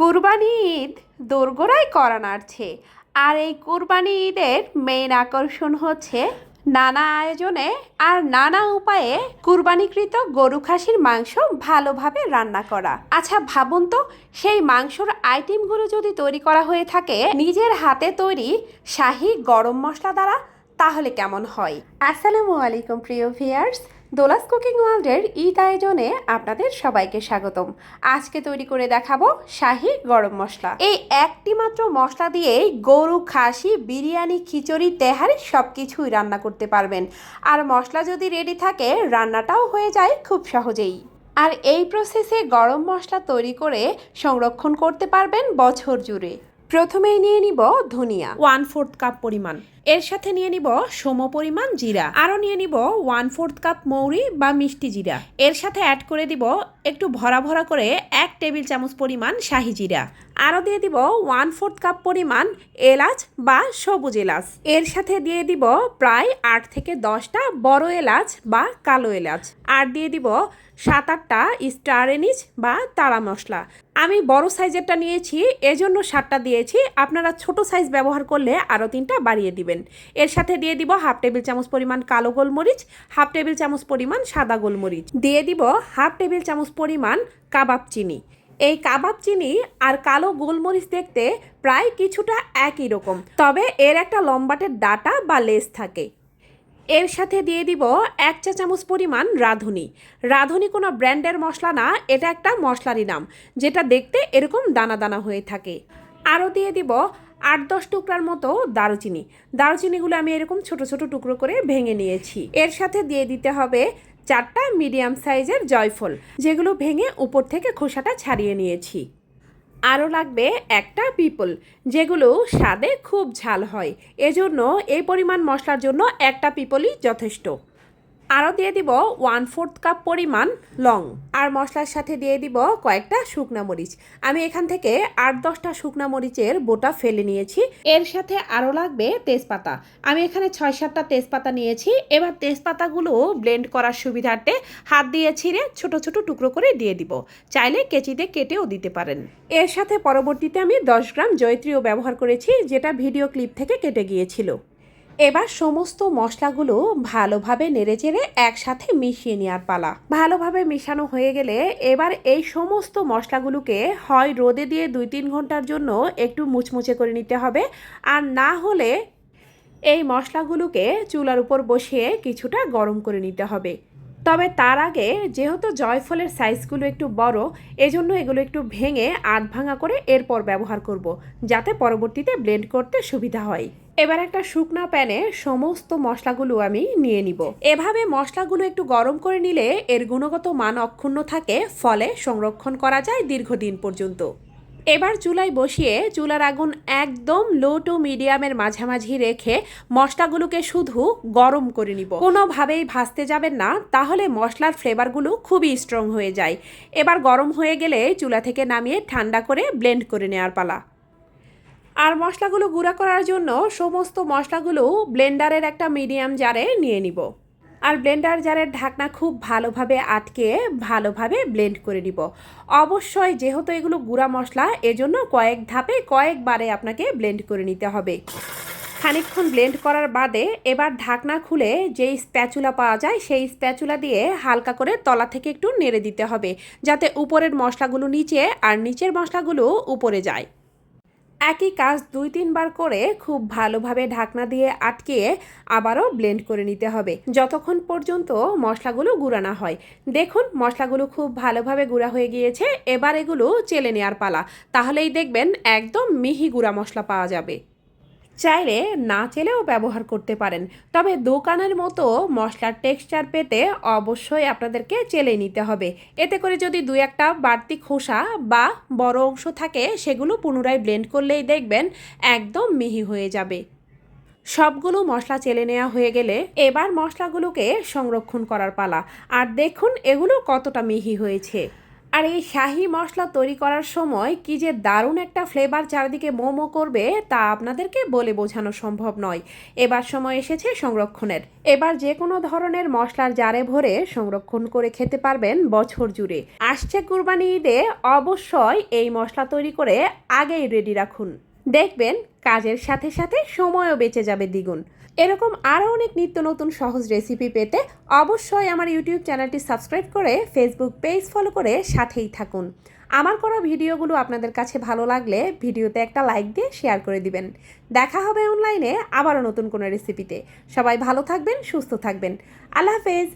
কুরবানি ঈদ দোরগোড়ায় করা আর এই কুরবানি ঈদের মেইন আকর্ষণ হচ্ছে নানা আয়োজনে আর নানা উপায়ে কুরবানিকৃত গরু, খাসির মাংস ভালোভাবে রান্না করা। আচ্ছা ভাবুন তো, সেই মাংসর আইটেমগুলো যদি তৈরি করা হয়ে থাকে, নিজের হাতে তৈরি শাহি গরম মশলা দ্বারা, তাহলে কেমন হয়? আসসালামু আলাইকুম প্রিয় ভিয়ার্স দোলাস কুকিং ওয়ার্ল্ডের ঈদ আয়োজনে আপনাদের সবাইকে স্বাগতম। আজকে তৈরি করে দেখাবো শাহি গরম মশলা। এই একটি মাত্র মশলা দিয়েই গরু, খাসি, বিরিয়ানি, খিচুড়ি, তেহারি সব কিছুই রান্না করতে পারবেন। আর মশলা যদি রেডি থাকে, রান্নাটাও হয়ে যায় খুব সহজেই। আর এই প্রসেসে গরম মশলা তৈরি করে সংরক্ষণ করতে পারবেন বছর জুড়ে। প্রথমেই নিয়ে নিব ধনিয়া। ওয়ান ফোর্থ কাপ পরিমাণ। এর সাথে নিয়ে নিব সম পরিমাণ জিরা। আরও নিয়ে নিব ওয়ান ফোর্থ কাপ মৌরি বা মিষ্টি জিরা। এর সাথে অ্যাড করে দিব একটু ভরা ভরা করে এক টেবিল চামচ পরিমাণ শাহি জিরা। আরও দিয়ে দিব ওয়ান ফোর্থ কাপ পরিমাণ এলাচ বা সবুজ এলাচ। এর সাথে দিয়ে দিব প্রায় আট থেকে দশটা বড় এলাচ বা কালো এলাচ। আর দিয়ে দিব সাত আটটা স্টার এনিজ বা তারা মশলা। আমি বড় সাইজেরটা নিয়েছি, এজন্য সাতটা দিয়েছি। আপনারা ছোট সাইজ ব্যবহার করলে আরও তিনটা বাড়িয়ে দিবেন। এর সাথে দিয়ে দিব হাফ টেবিল চামচ পরিমাণ কালো গোলমরিচ, হাফ টেবিল চামচ পরিমাণ সাদা গোলমরিচ। দিয়ে দিব হাফ টেবিল চামচ পরিমাণ কাবাব চিনি। এই কাবাব চিনি আর কালো গোলমরিচ দেখতে প্রায় কিছুটা একই রকম, তবে এর একটা লম্বাটের ডাটা বা লেস থাকে। এর সাথে দিয়ে দিব এক চা চামচ পরিমাণ রাঁধুনি। রাঁধুনি কোনো ব্র্যান্ডের মশলা না, এটা একটা মশলারই নাম, যেটা দেখতে এরকম দানা দানা হয়ে থাকে। আরও দিয়ে দিব আট দশ টুকরার মতো দারুচিনি। দারুচিনিগুলো আমি এরকম ছোট ছোট টুকরো করে ভেঙে নিয়েছি। এর সাথে দিয়ে দিতে হবে চারটা মিডিয়াম সাইজের জয়ফল, যেগুলো ভেঙে উপর থেকে খোসাটা ছাড়িয়ে নিয়েছি। আরও লাগবে একটা পিপল, যেগুলো স্বাদে খুব ঝাল হয়। এজন্য এই পরিমাণ মশলার জন্য একটা পিপলই যথেষ্ট। আরও দিয়ে দিব ওয়ান ফোর্থ কাপ পরিমাণ লং, আর মশলার সাথে দিয়ে দিব কয়েকটা শুকনা মরিচ। আমি এখান থেকে আট দশটা শুকনা মরিচের বোটা ফেলে নিয়েছি। এর সাথে আরও লাগবে তেজপাতা। আমি এখানে ছয় সাতটা তেজপাতা নিয়েছি। এবার তেজপাতাগুলো ব্লেন্ড করার সুবিধার্থে হাত দিয়ে ছিঁড়ে ছোট ছোট টুকরো করে দিয়ে দিব। চাইলে কেচিতে কেটেও দিতে পারেন। এর সাথে পরবর্তীতে আমি দশ গ্রাম জয়ত্রীও ব্যবহার করেছি, যেটা ভিডিও ক্লিপ থেকে কেটে গিয়েছিল। এবার সমস্ত মশলাগুলো ভালোভাবে নেড়েচেড়ে একসাথে মিশিয়ে নেওয়ার পালা। ভালোভাবে মেশানো হয়ে গেলে এবার এই সমস্ত মশলাগুলোকে হয় রোদে দিয়ে দুই তিন ঘণ্টার জন্য একটু মুচমুচে করে নিতে হবে। আর না হলে এই মশলাগুলোকে চুলার উপর বসিয়ে কিছুটা গরম করে নিতে হবে। তবে তার আগে যেহেতু জয়ফলের সাইজগুলো একটু বড়, এজন্য এগুলো একটু ভেঙে আধ ভাঙা করে এরপর ব্যবহার করব, যাতে পরবর্তীতে ব্লেন্ড করতে সুবিধা হয়। এবার একটা শুকনা প্যানে সমস্ত মশলাগুলো আমি নিয়ে নিব। এভাবে মশলাগুলো একটু গরম করে নিলে এর গুণগত মান অক্ষুণ্ণ থাকে, ফলে সংরক্ষণ করা যায় দীর্ঘদিন পর্যন্ত। এবার চুলায় বসিয়ে চুলার আগুন একদম লো টু মিডিয়ামের মাঝামাঝি রেখে মশলাগুলোকে শুধু গরম করে নিব। কোনোভাবেই ভাজতে যাবেন না, তাহলে মশলার ফ্লেভারগুলো খুবই স্ট্রং হয়ে যায়। এবার গরম হয়ে গেলে চুলা থেকে নামিয়ে ঠান্ডা করে ব্লেন্ড করে নেওয়ার পালা। আর মশলাগুলো গুঁড়া করার জন্য সমস্ত মশলাগুলো ব্লেন্ডারের একটা মিডিয়াম জারে নিয়ে নিব। আর ব্লেন্ডার জারের ঢাকনা খুব ভালোভাবে আটকে ভালোভাবে ব্লেন্ড করে নিব। অবশ্যই যেহেতু এগুলো গুঁড়া মশলা, এজন্য কয়েক ধাপে কয়েকবারে আপনাকে ব্লেন্ড করে নিতে হবে। খানিকক্ষণ ব্লেন্ড করার বাদে এবার ঢাকনা খুলে যেই স্প্যাচুলা পাওয়া যায়, সেই স্প্যাচুলা দিয়ে হালকা করে তলা থেকে একটু নেড়ে দিতে হবে, যাতে উপরের মশলাগুলো নিচে আর নিচের মশলাগুলো উপরে যায়। একই কাজ দুই, তিনবার করে খুব ভালোভাবে ঢাকনা দিয়ে আটকিয়ে আবারও ব্লেন্ড করে নিতে হবে। যতক্ষণ পর্যন্ত মশলাগুলো গুঁড়ানো হয়। দেখুন, মশলাগুলো খুব ভালোভাবে গুঁড়া হয়ে গিয়েছে। এবার এগুলো চেলে নেওয়ার পালা। তাহলেই দেখবেন একদম মিহি গুঁড়া মশলা পাওয়া যাবে। চাইলে না চেলেও ব্যবহার করতে পারেন। তবে দোকানের মতো মশলার টেক্সচার পেতে অবশ্যই আপনাদেরকে চেলে নিতে হবে। এতে করে যদি দু একটা বাড়তি খোসা বা বড় অংশ থাকে, সেগুলো পুনরায় ব্লেন্ড করলেই দেখবেন একদম মিহি হয়ে যাবে। সবগুলো মশলা চেলে নেওয়া হয়ে গেলে এবার মশলাগুলোকে সংরক্ষণ করার পালা। আর দেখুন এগুলো কতটা মিহি হয়েছে। আর এই শাহি মশলা তৈরি করার সময় কি যে দারুণ একটা ফ্লেভার চারিদিকে মোমো করবে, তা আপনাদেরকে বলে বোঝানো সম্ভব নয়। এবার সময় এসেছে সংরক্ষণের। এবার যে কোনো ধরনের মশলার জারে ভরে সংরক্ষণ করে খেতে পারবেন বছর জুড়ে। আসছে কুরবানি ঈদে অবশ্যই এই মশলা তৈরি করে আগেই রেডি রাখুন। দেখবেন কাজের সাথে সাথে সময়ও বেঁচে যাবে দ্বিগুণ। এরকম আরও অনেক নিত্য নতুন সহজ রেসিপি পেতে অবশ্যই আমার ইউটিউব চ্যানেলটি সাবস্ক্রাইব করে ফেসবুক পেজ ফলো করে সাথেই থাকুন। আমার করা ভিডিওগুলো আপনাদের কাছে ভালো লাগলে ভিডিওতে একটা লাইক দিয়ে শেয়ার করে দিবেন। দেখা হবে অনলাইনে আবারও নতুন কোনো রেসিপিতে সবাই ভালো থাকবেন, সুস্থ থাকবেন। আল্লাহ হাফেজ।